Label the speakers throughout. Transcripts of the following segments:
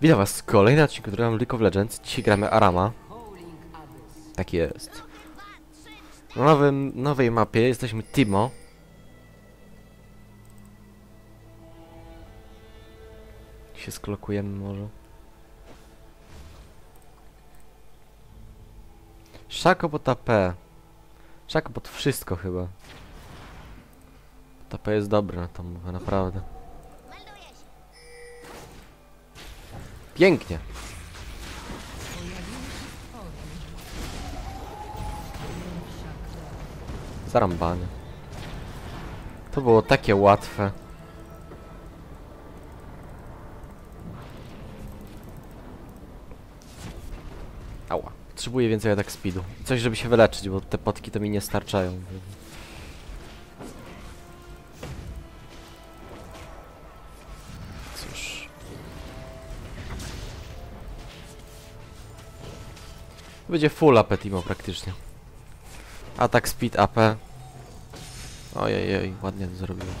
Speaker 1: Witam was w kolejnym odcinku gramy League of Legends. Dzisiaj gramy Arama. Tak jest. Na nowym, nowej mapie jesteśmy Timo. Się sklokujemy może. Szako pod AP. Szako pod wszystko chyba. AP jest dobre na tą naprawdę. Pięknie. Zarąbanie. To było takie łatwe. Ała. Potrzebuję więcej atak speedu. Coś, żeby się wyleczyć, bo te potki to mi nie starczają. Będzie full AP Timo praktycznie. Atak speed AP. Ojej, ładnie to zrobiłem.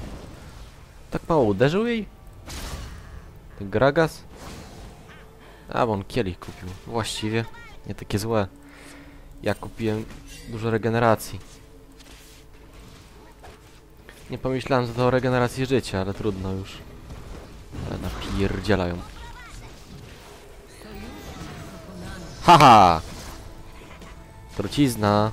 Speaker 1: Tak mało uderzył jej? Ten Gragas? A, bo on kielich kupił. Właściwie. Nie takie złe. Ja kupiłem dużo regeneracji. Nie pomyślałem, że to o regeneracji życia, ale trudno już. Ale napierdzielają. Haha! Trucizna.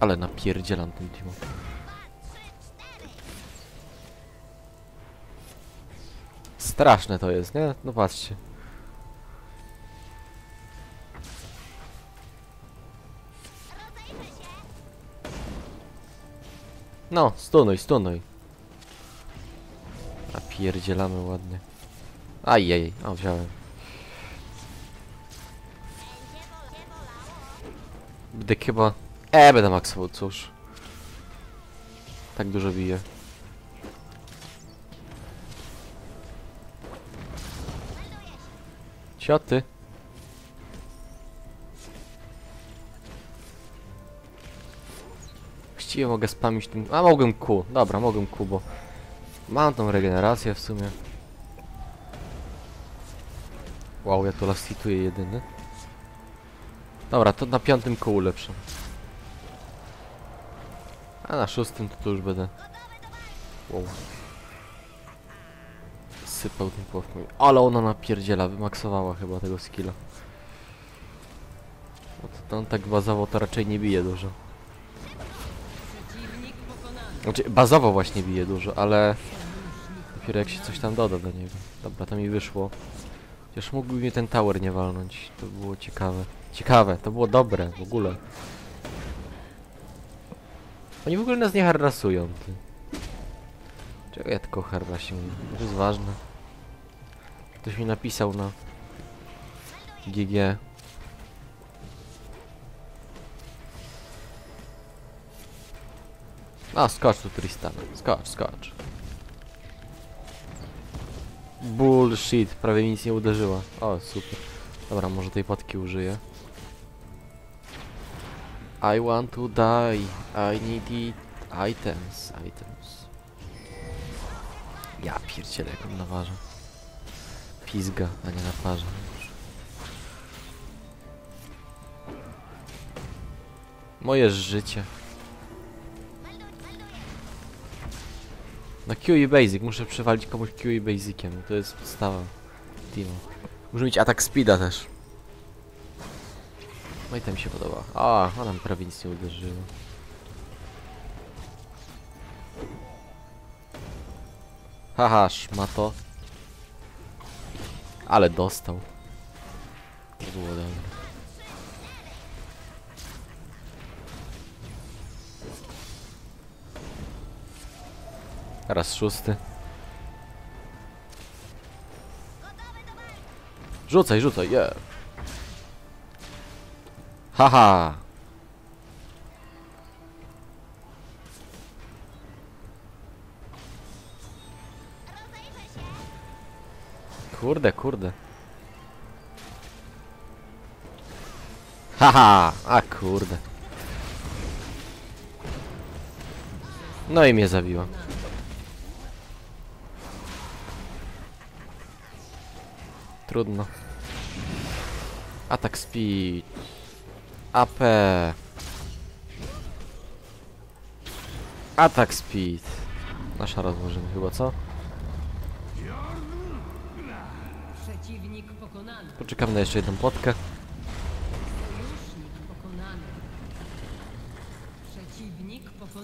Speaker 1: Ale napierdzielam tym Timo. Straszne to jest, nie? No patrzcie. No, stunuj, stunuj. Napierdzielamy ładnie. Ajej, o wziąłem. Będę chyba... E, będę maksował, cóż. Tak dużo bije. Cioty. Właściwie mogę spamić tym... A, mogłem Q. Dobra, mogłem Q, bo... Mam tą regenerację w sumie. Wow, ja to lastituję jedyny. Dobra, to na piątym kołu lepsze. A na szóstym to, to już będę... Wow. Sypał tym pławką. Ale ona napierdziela, wymaksowała chyba tego skilla. No to, on tak bazowo to raczej nie bije dużo. Znaczy, bazowo właśnie bije dużo, ale... Dopiero jak się coś tam doda do niego. Dobra, to mi wyszło. Chociaż mógłby mnie ten tower nie walnąć. To było ciekawe. Ciekawe, to było dobre w ogóle. Oni w ogóle nas nie harrasują, ty. Czego ja tylko harrasie mówię? To jest ważne. Ktoś mi napisał na GG. A, skocz tu Tristan. Skocz, skocz. Bullshit, prawie nic nie uderzyła. O, super. Dobra, może tej potki użyję. I want to die. I need it. Items, items. Ja pierdzielę jak on naważa. Pizga, a nie naparza. Moje życie. Na Q i Basic, muszę przewalić komuś Q i Basiciem, to jest podstawa Timo. Muszę mieć atak speeda też. No i to mi się podoba. A, a nam prawie nic nie uderzyło. Haha, szmato. Ale dostał. Nie było dobre. Raz szósty. Rzucaj, rzucaj. Yeah. Haha! Kurde, kurde. Haha! A kurde. No i mnie zabiła. Trudno. Atak speed. AP. Atak speed. Nasza rozłożymy chyba, co? Poczekam na jeszcze jedną potkę.
Speaker 2: Pokonany.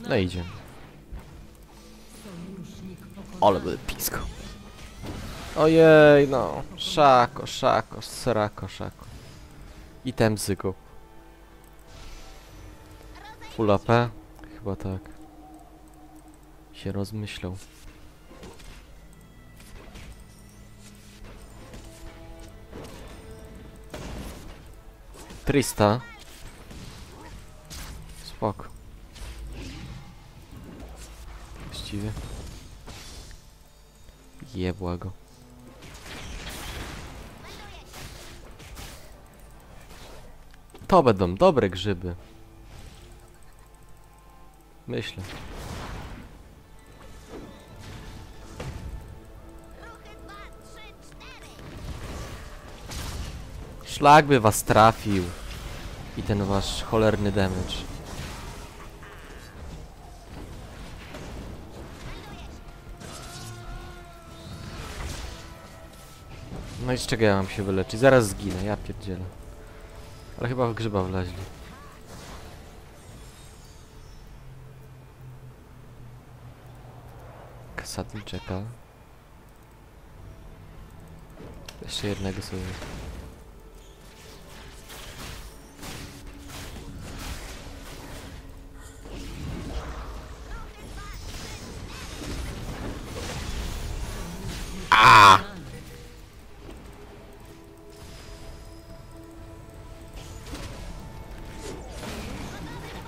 Speaker 1: No i idziemy.
Speaker 2: Sojusznik pokonany.
Speaker 1: Ale by pisko. Ojej, no. Szako, szako, srako, szako. I ten bzyku. Full AP? Chyba tak. Się rozmyślał. Trista. Spoko. Właściwie. Jebła go. To będą dobre grzyby. Myślę. Szlak by was trafił. I ten wasz cholerny damage. No i z czego ja mam się wyleczyć? Zaraz zginę, ja pierdzielę. Ale chyba w grzyba wleźli. Kasatin czeka. Jeszcze jednego sobie.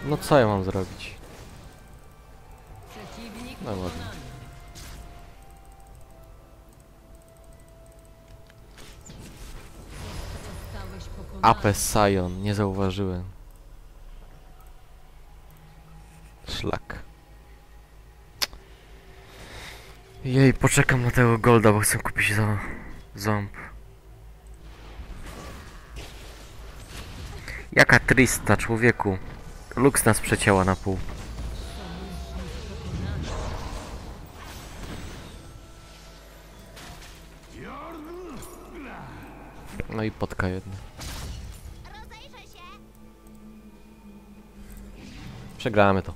Speaker 1: No co ja mam zrobić? Ape Sion, nie zauważyłem. Szlak. Jej, poczekam na tego golda, bo chcę kupić za ząb. Jaka trista, człowieku. Lux nas przecięła na pół. No i potka jedna. Przegramy to.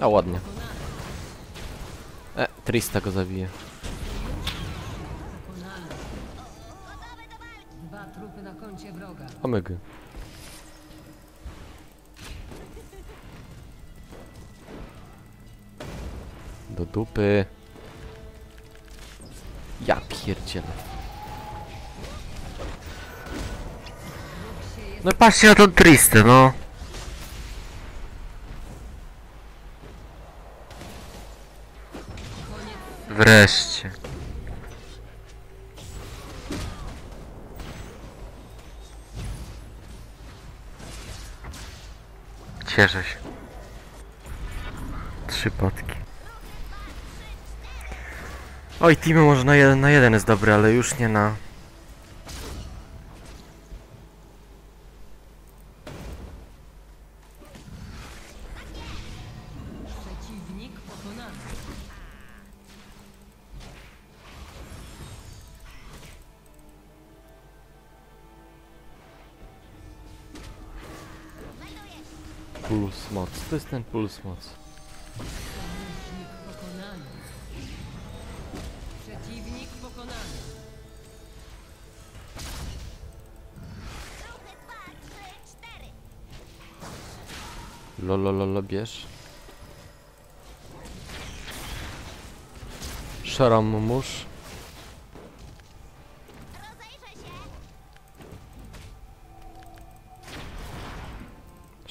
Speaker 1: A ładnie. E, Trista go zabije. Omygy. Do dupy. Ja pierdzielę. No patrzcie na tą Tristę, no. Wreszcie. Cieszę się. Trzy potki. Oj, teamy może na jeden na jeden jest dobry, ale już nie na... Puls moc. To jest ten puls moc.
Speaker 2: Przeciwnik pokonany.
Speaker 1: Lolololo, bierz. Szaram musz.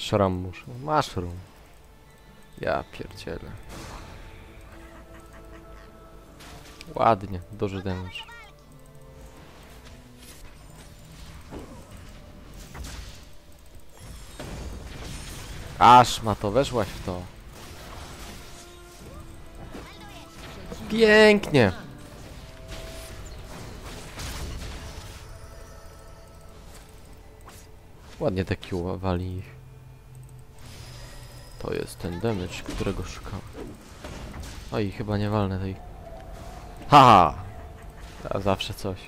Speaker 1: Mushroom muszę. Mushroom. Ja pierdzielę. Ładnie, duży damage. Aż ma to, weszłaś w to. Pięknie! Ładnie te Q wali ich. To jest ten damage, którego szukam. Oj, chyba nie walnę tej. Haha! A zawsze coś.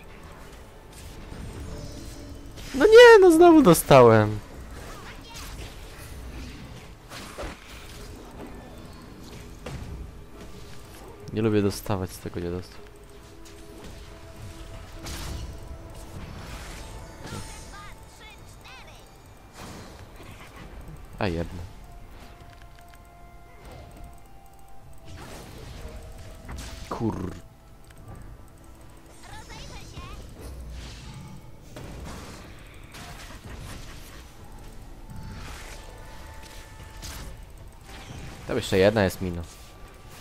Speaker 1: No nie, no znowu dostałem. Nie lubię dostawać z tego nie dostać. A jedno. Kur... To jeszcze jedna jest mina.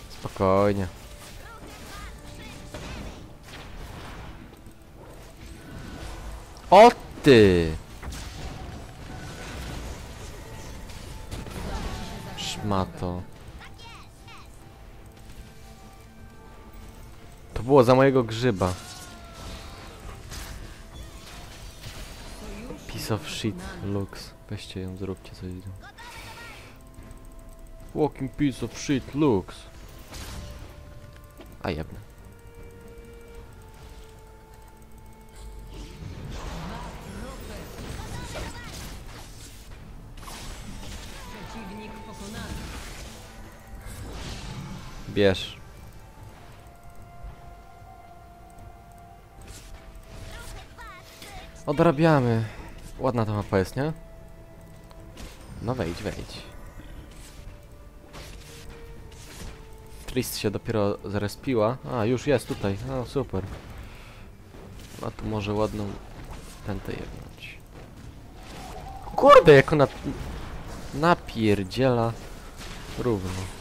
Speaker 1: Spokojnie. O ty! Szmato. To było za mojego grzyba. Piece of shit, looks. Weźcie ją, zróbcie coś. Walking piece of shit, looks. A jebne. Bierz. Odrabiamy. Ładna ta mapa jest, nie? No wejdź, wejdź. Trist się dopiero zrespiła. A, już jest tutaj. No, super. A tu może ładną pętę jebnąć. Kurde, jak ona napierdziela równo.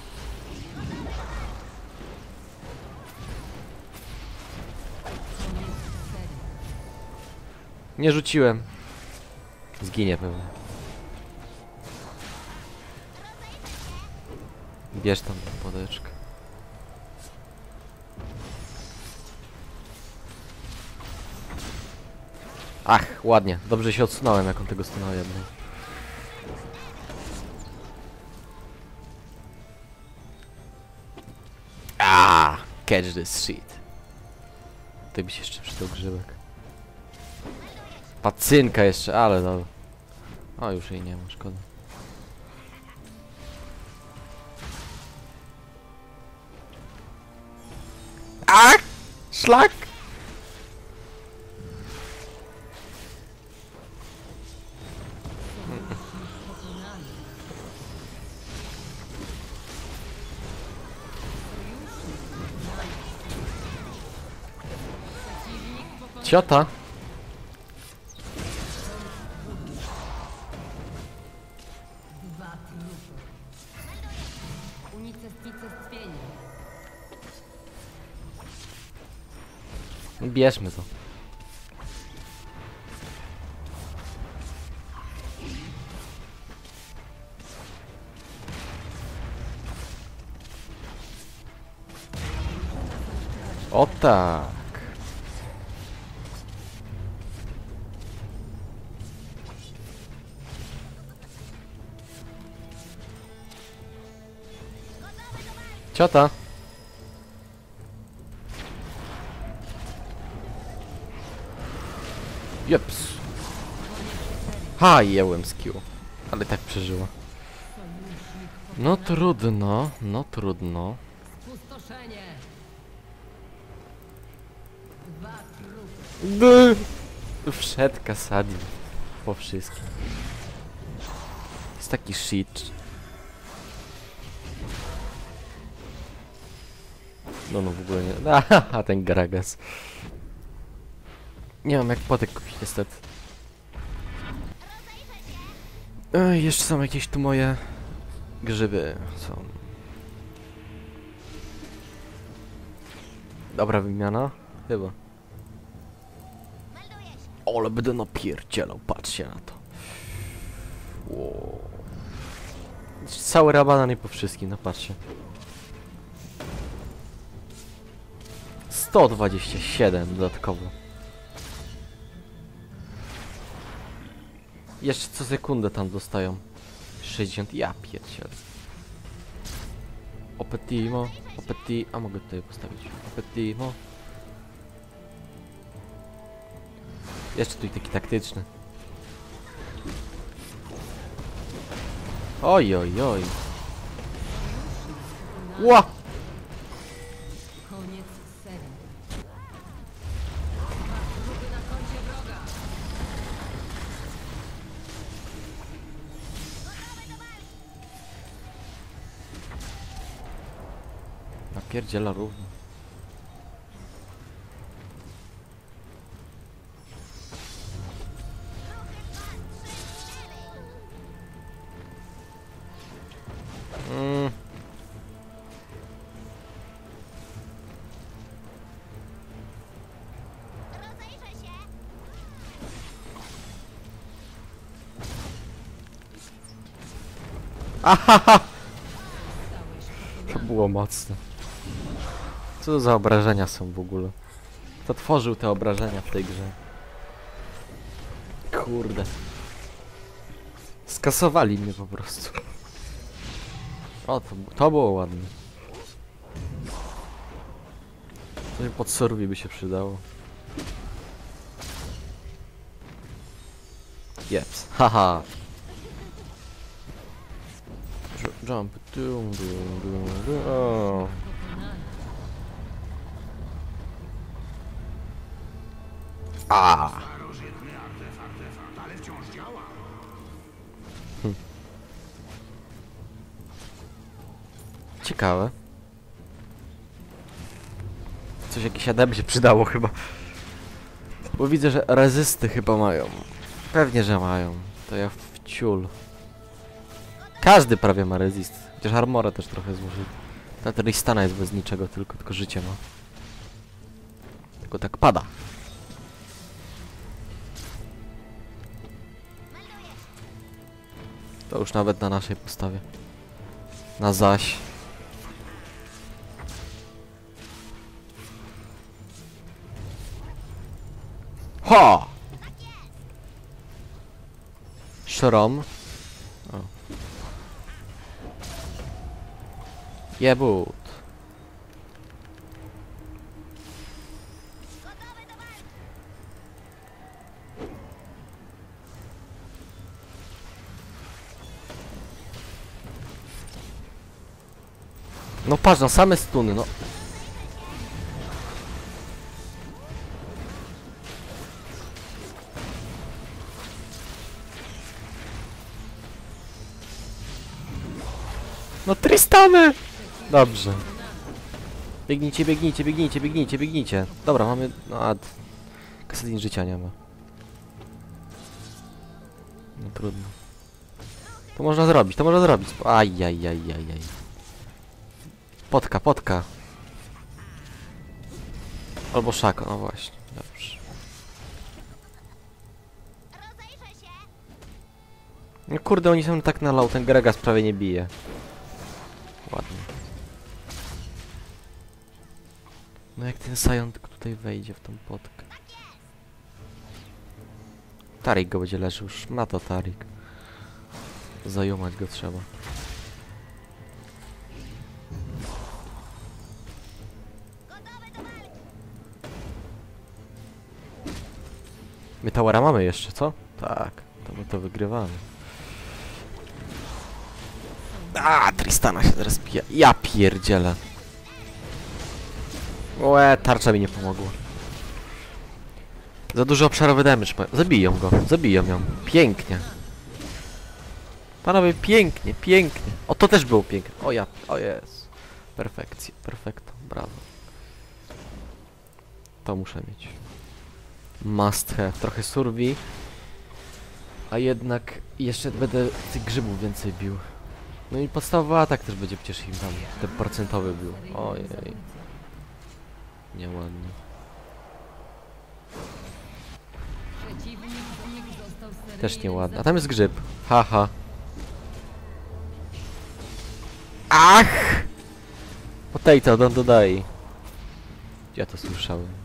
Speaker 1: Nie rzuciłem. Zginie pewnie. Bierz tam podeczkę. Ach, ładnie. Dobrze się odsunąłem, jak on tego stunął jednej. Ah, catch this shit. Tutaj by się jeszcze przydał grzybek. Pacynka jeszcze, ale no. O, już jej nie ma, szkoda. Ach! Szlak! Ciota! Bierzmy to. O tak. Ciota. Ha, jełem z Q. Ale tak przeżyła. No trudno, no trudno. By. Wszedł Kasadin po wszystkim. Jest taki shit. No no w ogóle nie. Aha, ten Gragas. Nie mam jak potek kupić niestety. Ej, jeszcze są jakieś tu moje grzyby. Są. Dobra wymiana? Chyba. Ale będę napierdzielał, patrzcie na to. Wow. Cały rabanan i po wszystkim, no patrzcie. 127 dodatkowo. Jeszcze co sekundę tam dostają. 60, ja pierdziel. Opetimo, opeti... A mogę tutaj postawić. Opetimo. Jeszcze tutaj taki taktyczny. Oj, oj, oj. Ła! Napierdziela równo. Mm. Ahaha! To było mocne. Co to za obrażenia są w ogóle? Kto tworzył te obrażenia w tej grze? Kurde. Skasowali mnie po prostu. O, to, to było ładne. Coś pod survi by się przydało. Jeps, haha. Jump, dum, dum, dum, dum. O.
Speaker 2: Pokonany.
Speaker 1: A. Hm. Ciekawe. Coś jakieś AD by się przydało chyba. Bo widzę, że rezysty chyba mają. Pewnie, że mają. To ja w ciul. Każdy prawie ma rezist. Chociaż armora też trochę złożył. Ta Tristana jest bez niczego, tylko, tylko życie ma. Tylko tak pada. To już nawet na naszej postawie. Na zaś. Ha! Szrom. Jebut. No patrz, no same stuny, no. No Tristany! Dobrze. Biegnijcie, biegnijcie, biegnijcie, biegnijcie, biegnijcie. Dobra, mamy... No a... Kasadin życia nie ma. No trudno. To można zrobić, to można zrobić. Ajajajajaj. Potka, potka. Albo szako, no właśnie. Dobrze. No kurde, oni są tak na low, ten Gregas prawie nie bije. Ładnie. No jak ten Sion tutaj wejdzie w tą potkę. Tarik go będzie leżył, już ma to Tarik. Zajumać go trzeba. My towera mamy jeszcze, co? Tak, to my to wygrywamy. A, Tristana się teraz bije. Ja pierdzielę. Łe, tarcza mi nie pomogła. Za dużo obszarowy damage. Zabiją go, zabiją ją. Pięknie. Panowie, pięknie, pięknie. O, to też było piękne. O ja, o jest. Perfekcja, perfekto, brawo. To muszę mieć. Must have. Trochę survi. A jednak jeszcze będę tych grzybów więcej bił. No i podstawowy atak też będzie przecież im tam. Ten procentowy był. Ojej, nieładnie. Też nieładnie. A tam jest grzyb. Haha. Ach! Potato, don't dodaj. Ja to słyszałem.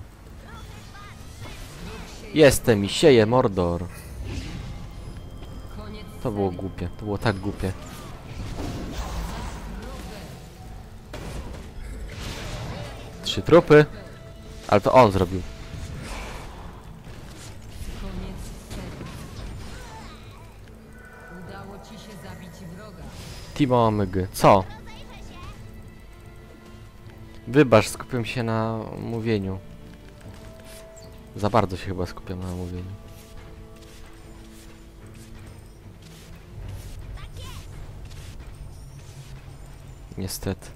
Speaker 1: Jestem i sieję Mordor. To było głupie, to było tak głupie. Trzy trupy. Ale to on zrobił. Timo Omygy. Co? Wybacz, skupiam się na mówieniu. Za bardzo się chyba skupiam na mówieniu. Niestety.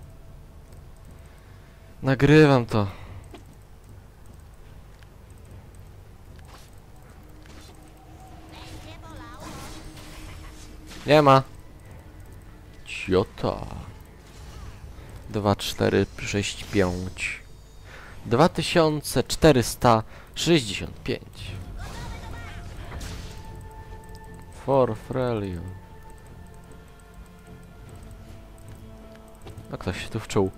Speaker 1: Nagrywam to. Nie ma. 2, 4, 6, 5. 2465. For Frelio. No ktoś się tu wczuł.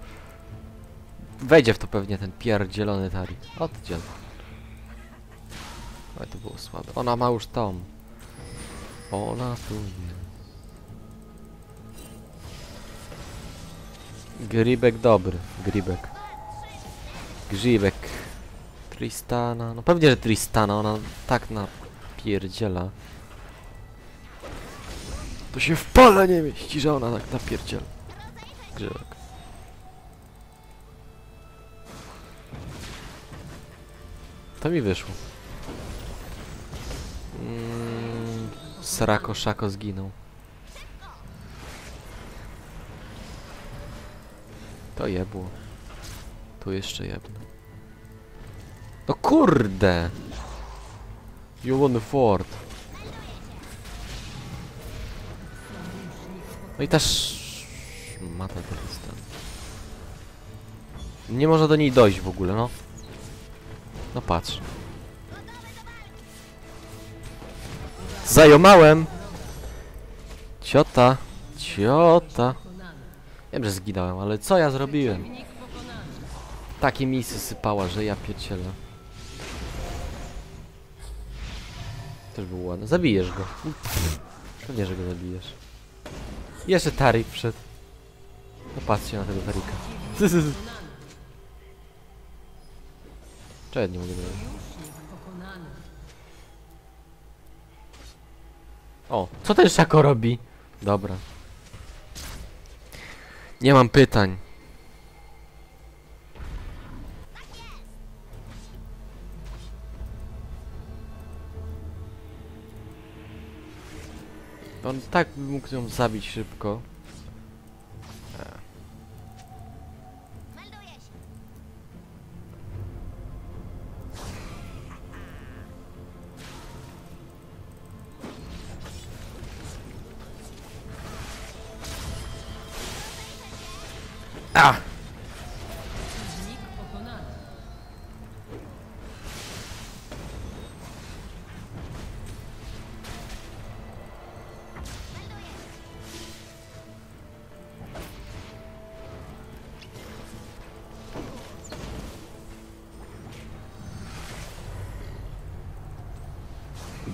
Speaker 1: Wejdzie w to pewnie ten pierdzielony Tari. Oddziel. Ale to było słabe. Ona ma już tom. Ona tu jest. Gribek dobry, Gribek. Grzibek. Tristana, no pewnie, że Tristana, ona tak napierdziela. To się w pole nie mieści, że ona tak napierdziela. Grzybek. To mi wyszło. Mm, Srako Szako zginął. To jebło. Tu jeszcze jedno. No kurde! You won the fort. No i też... Mata Tristan. Nie można do niej dojść w ogóle, no. No patrz. Zajomałem! Ciota! Ciota! Wiem, że zginąłem, ale co ja zrobiłem? Takie misy sypała, że ja pierdzielę. Też. Zabijesz go. Pewnie, że go zabijesz. Jeszcze Tarik wszedł. No patrzcie na tego Tarika. Czego ja nie mogę
Speaker 2: pokonany.
Speaker 1: O, co ten Szako robi? Dobra. Nie mam pytań. On tak by mógł ją zabić szybko.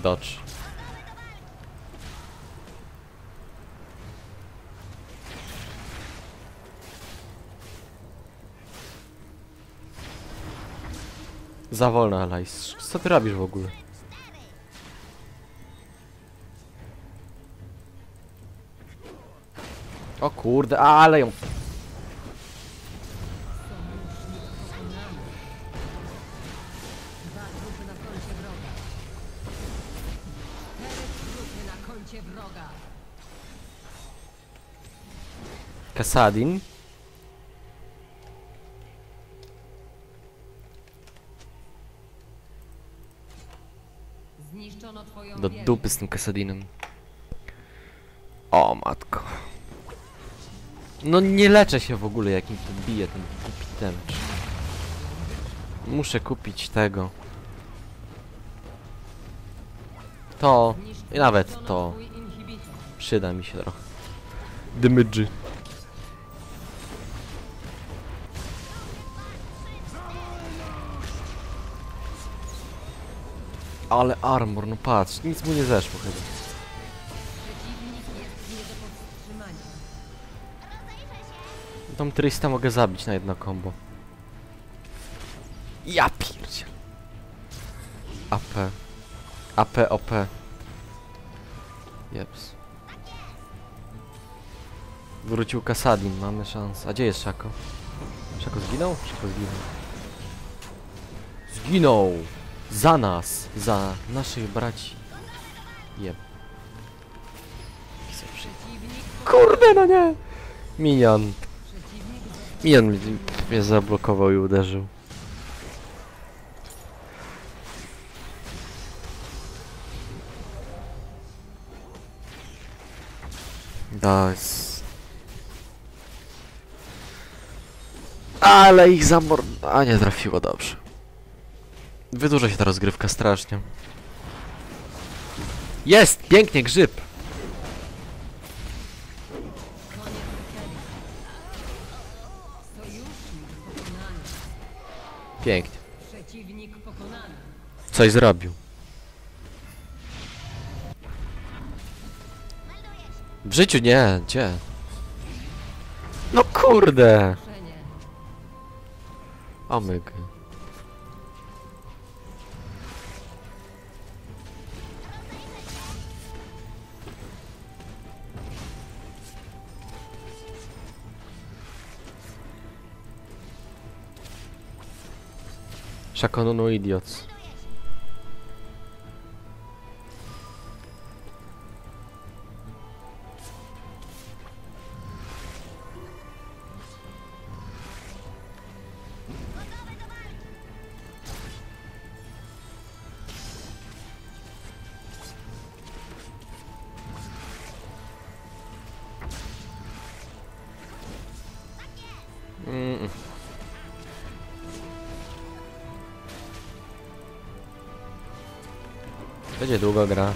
Speaker 1: Dodge. Za wolno, Alice. Co ty robisz w ogóle? O kurde, ale ją... Kasadin.
Speaker 2: Zniszczono twoją
Speaker 1: Do dupy z tym Kasadinem. O matko. No nie leczę się w ogóle jakim to bije ten głupi. Muszę kupić tego. To i nawet to przyda mi się trochę. Dymydży. Ale armor, no patrz, nic mu nie zeszło chyba. Tą Trista mogę zabić na jedno combo. Ja pierdzie. AP. AP, OP. Jeps. Wrócił Kasadin, mamy szansę. A gdzie jest Szako? Szako zginął? Szako zginął. Zginął! Za nas! Za naszych braci. Jeb. Kurde, no nie! Minion. Minion mnie, zablokował i uderzył. Nice. Ale ich zamor... A nie trafiło dobrze. Wydłuża się ta rozgrywka strasznie. Jest! Pięknie, grzyb! Pięknie. Coś zrobił. W życiu nie, gdzie? No kurde!
Speaker 2: Ruszenie.
Speaker 1: Omyg. Shakonunu idiots. Będzie długo gra.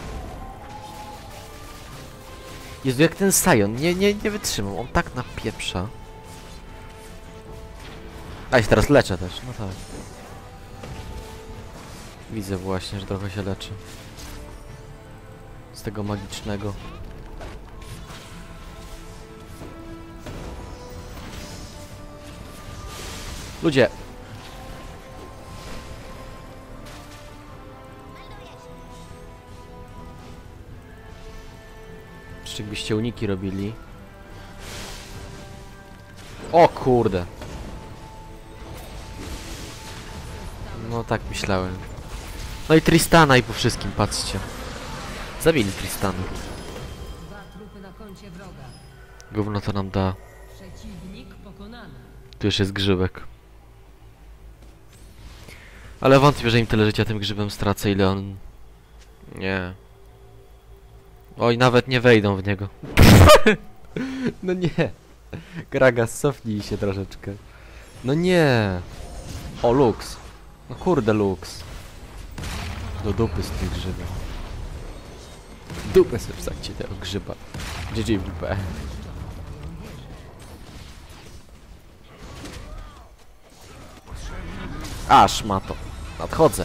Speaker 1: Jezu, jak ten Sion, nie, nie, nie wytrzymał, on tak napieprza. A i teraz leczę też, no tak. Widzę właśnie, że trochę się leczy. Z tego magicznego. Ludzie! Jeszcze jakbyście uniki robili. O kurde! No tak myślałem. No i Tristana i po wszystkim, patrzcie. Zabili Tristana. Gówno to nam da. Tu już jest grzybek. Ale wątpię, że im tyle życia tym grzybem stracę, ile on... Nie. Oj, nawet nie wejdą w niego. no nie. Gragas, cofnij się troszeczkę. No nie. O, Lux. No kurde, Lux. Do dupy z tych grzybem. Dupę sobie wsadźcie tego grzyba. GG w dupę. Aż ma to. Nadchodzę.